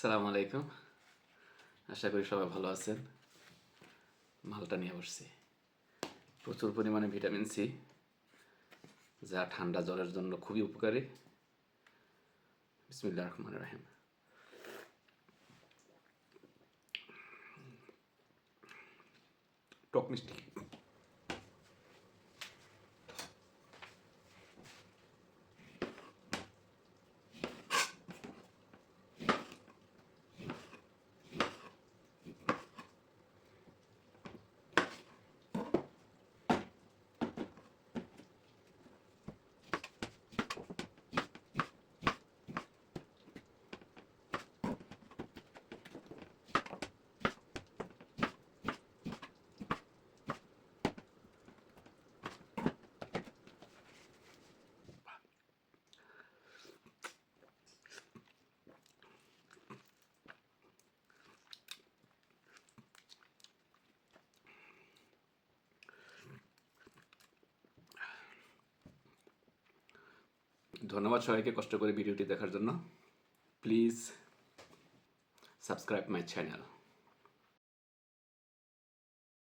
আসসালামু আলাইকুম। আশা করি সবাই ভালো আছেন। মালটা নিয়ে বসছি। প্রচুর পরিমাণে ভিটামিন সি, যা ঠান্ডা জ্বরের জন্য খুবই উপকারী। বিসমিল্লা রহমান রাহিম। টক মিষ্টি। ধন্যবাদ সবাইকে কষ্ট করে ভিডিওটি দেখার জন্য। Please subscribe my channel